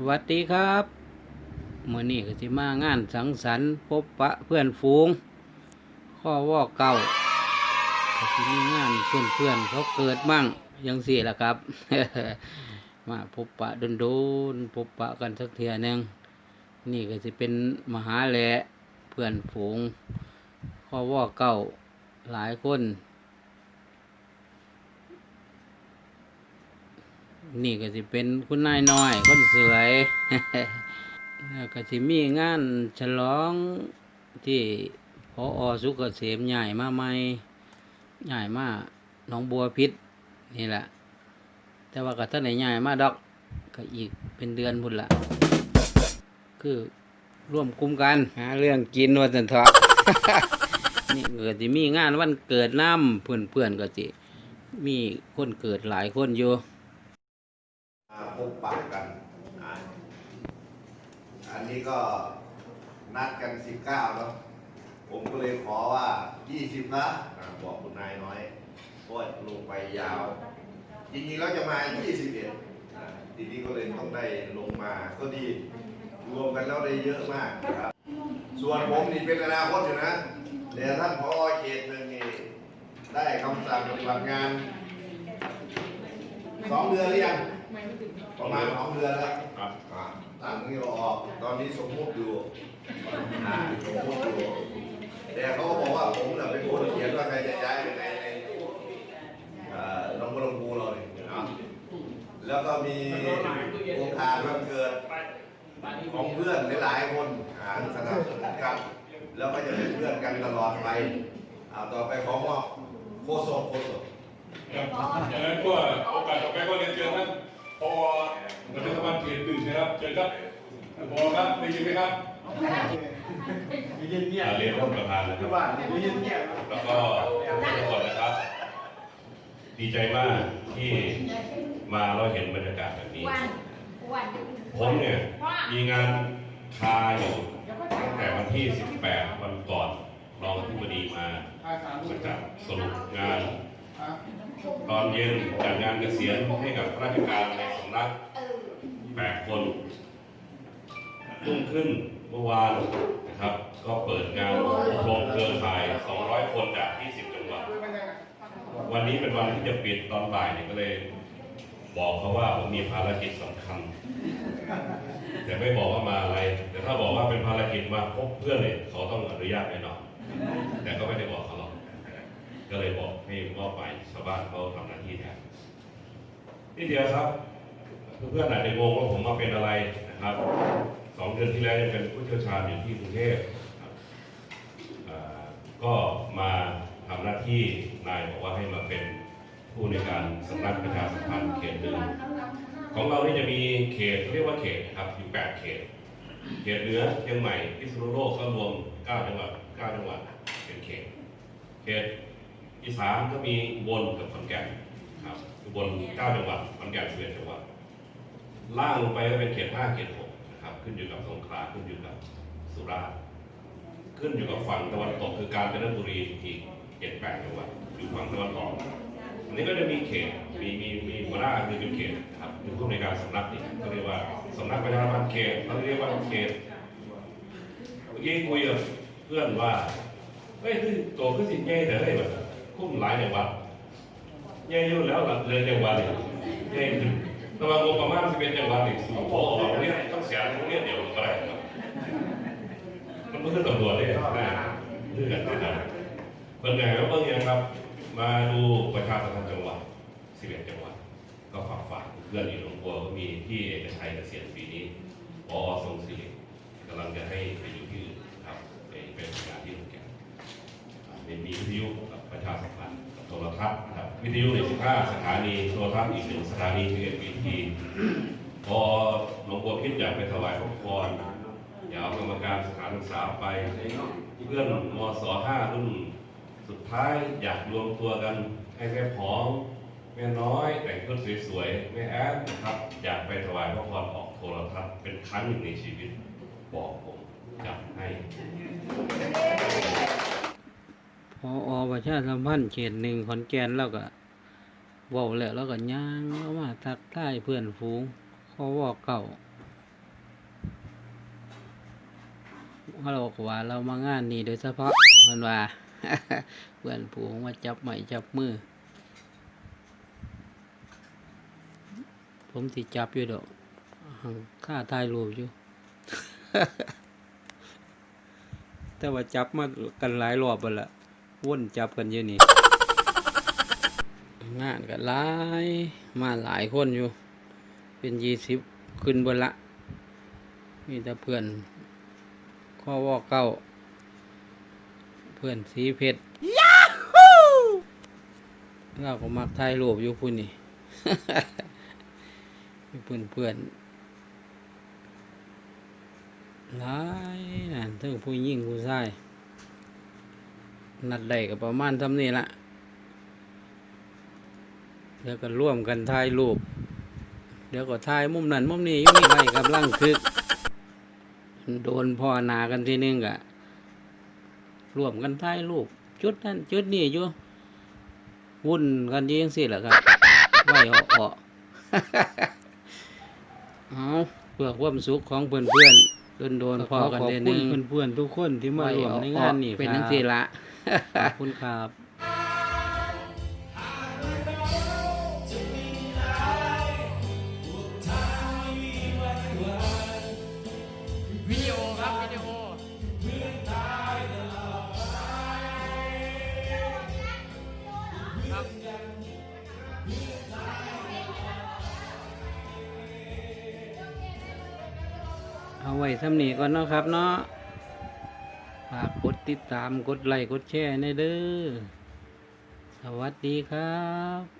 สวัสดีครับมื่อนี้ก็สิมางานสังสรรค์พบปะเพื่อนฝูง ข้อวอเก่าก็สิมีงานเพื่อนเพื่อนๆเขาเกิดมั่งยังสี่ละครับ มาพบปะโดนๆพบปะกันสักเทียนึงนี่ก็สิเป็นมหาแหละเพื่อนฝูง ข้อวอเก่าหลายคน นี่ก็สิเป็นคุณนายน้อยคนสวยแล้วก็สิมีงานฉลองที่พออสุกเกษมใหญ่มาใหม่ใหญ่มาหน้องบัวพิษนี่แหละ แต่ว่าก็ท่านไหนใหญ่มาดอกก็อีกเป็นเดือนพุ่นละคือร่วมกลุ่มกันหาเรื่องกินวันสันทอนี่เก็สิมีงานวันเกิดน้ำเพื่อนเพื่อนก็สิมีคนเกิดหลายคนอยู่ พบปะกัน อันนี้ก็นัดกันสิบเก้าแล้วผมก็เลยขอว่ายี่สิบนะบอกคุณนายน้อยเพราะลงไปยาว จริงๆแล้วจะมายี่สิบเอ็ดทีนี้ก็เลยต้องได้ลงมาก็ดี รวมกันแล้วได้เยอะมากครับ ส่วนผมนี่เป็นอนาคตอยู่นะแต่ท่านพอเขตหนึ่งนี่ได้คำสั่งปฏิบัติงานสองเดือนหรือยัง ประมาณสองเดือนแล้วครับอ่าตั้งนี้เราออก ตอนนี้สมมุติอยู่อ่าสมมุติอยู่แต่เขาก็บอกว่าผมน่ะเป็นคนเขียนว่าใครจะย้ายไปไหนในเอ่อหนองบัวลำพูเราเนี่ยเนาะแล้วก็มีโอกาสวันเกิดของเพื่อนหลายๆคนอ่าสนับสนุนกัน แล้วก็จะเป็นเพื่อนกันตลอดไปอ่าต่อไปขอมอบโคศกโคศกครับอย่างนั้นก็โอกาส ขตหนึ่งนะครับเชิญครับท่านพอครับได้ยินไหมครับเย็นเงียบอ่าเรียนท่านประธานนะคที่รับบ้านเย็นเงียบแล้วก็ทุกคนนะครับ ดีใจมากที่มาเราเห็นบรรยากาศแบบนี้ วันวันผมเนี่ยมีงานคาอยู่ตั้งแต่วันที่ 18 วันก่อนรองที่บดีมาประกาศสรุปงานตอนเย็นจัดงานเกษียณให้กับข้าราชการในสำนัก เออ แปดคนรุ่งขึ้นเมื่อวานนะครับ ก็เปิดงานอบรมเครือข่าย 200 คนจาก 20 จังหวัด วันนี้เป็นวันที่จะปิดตอนบ่ายเนี่ยก็เลย บอกเขาว่าผมมีภารกิจสำคัญ แต่ไม่บอกว่ามาอะไร แต่ถ้าบอกว่าเป็นภารกิจมาพบเพื่อนเนี่ยเขาต้องอนุญาตแน่นอนแต่ก็ไม่ได้บอกเขาหรอก ก็เลยบอกให้มอบไปชาวบ้านเขาทำหน้าที่แทนนี่เดียวครับ เพื่อนๆอาจจะงงว่าผมมาเป็นอะไรนะครับสองเดือนที่แล้วยังเป็นผู้เชี่ยวชาญอยู่ที่กรุงเทพก็มาทำหน้าที่นายบอกว่าให้มาเป็นผู้ในการสำนักประชาสัมพันธ์เขตหนึ่งของเรานี่จะมีเขตเรียกว่าเขตนะครับอยู่แปดเขต เขตเหนือเชียงใหม่พิษณุโลกก็รวมเก้าจังหวัดเก้าจังหวัดเป็นเขต เขตอีสานก็มีอุบลกับขอนแก่นครับอุบลเก้าจังหวัดขอนแก่นสิบเอ็ดจังหวัด ล่างลงไปก็เป็นเขตห้าเขตหกนะครับ ขึ้นอยู่กับสงขลาขึ้นอยู่กับสุราษฎร์ขึ้นอยู่กับฝั่งตะวันตกคือการจนบุรีอีกเจ็ดแปดจังหวัดอยู่ฝั่งตะวันออกอันนี้ก็จะมีเขตมีมีมีหัวหน้าคือเป็นเขตนะครับคือผู้ในการสำนักนี่ก็เรียกว่าสำนักประชาสัมพันธ์เขตเขาเรียกว่าเขตเมื่อกี้คุยกับเพื่อนว่าเฮ้ยคือโตขึ้นสิแง่แต่ได้แบบคุ้มหลายจังหวัดแง่ยุ่แล้วหลังเลยจังหวัดเลยแง่ขึ้น ระหว่างงบประมาณที่เป็นจังหวัดอีกสูงพอออกเนี่ยต้องเสียตรงเนี้ยเดียวก็ได้ครับมันไม่คือตำรวจเลยนะเรื่องกันนะเพิ่นไงก็เพิ่งยังครับ มาดูประชาสัมพันธ์จังหวัด11จังหวัด ก็ฝากฝากเพื่อนอยู่หลวงบัวก็มีที่เอกชัยเกษียณปีนี้ปอทรงศิริกำลังจะให้ไปอยู่ที่อื่นครับไปเป็นงานที่ขอนแก่นมีมีวิทยุกับ ประชาสัมพันธ์โทรทัศน์นะครับวิทยุใน15สถานีโทรทัศน์อีกหนึ่งสถานีคือเอ็วีทีพอหลวงปู่พิษอยากไปถวายพระพรอยากเอากรรมการสถานศึกษาไปเพื่อนมศ5รุ่นสุดท้ายอยากรวมตัวกันให้แค่พร้อมแม่น้อยแต่งชุดสวยๆแม่แอดนะครับ อยากไปถวายพระพรออกโทรทัศน์เป็นครั้งหนึ่งในชีวิตบอกผมจัดให้ พออประชาสัมพันธ์เขตหนึ่งขอนแก่นแล้วก็ว้าแล้วแล้วก็ย่างแล้วมาทักทายเพื่อนฝูงข้อวอเก่าเขาบอกว่าเรามางานนี้โดยเฉพาะมันว่า เพื่อนผูงมาจับใหม่จับมือ ผมสิจับอยู่ดอกหั่งค่าถ่ายรูปอยู่ แต่ว่าจับมากันหลายรอบไปละ วนจับกันอยู่นี่งานกันหลายมาหลายคนอยู่ เป็นยี่สิบขึ้นบนละ มีแต่เพื่อนข้อวอเก้า เพื่อนสีเพชรยาฮูเราก็มักถ่ายรูปอยู่พุ่นนี่มีเพื่อนเพื่อนๆหลายนั่นทั้งผู้หญิงผู้ชาย นัดได้ก็ประมาณทำนี้ละเดี๋ยวก็ร่วมกันถ่ายรูป เดี๋ยวก็ถ่ายมุมนั้นมุมนี้ยุ่นี่ไว้กับลังคึก โดนพ่อนากันทีนึงกะร่วมกันถ่ายรูป จุดนั้นจุดนี้อยู่วุ่นกันยังสิแหละครับไว้เอาออกเอาเพื่อความสุขของเพื่อนเพื่อน โดนโดนๆพอกันเดนึงเพื่อนเพื่อนทุกคนที่มาร่วมในงานนี่เป็นทั้งสี่ละขอบคุณครับ เอาไว้สำนีก่อนเนาะครับเนาะฝากกดติดตามกดไลค์กดแชร์ในเด้อ สวัสดีครับ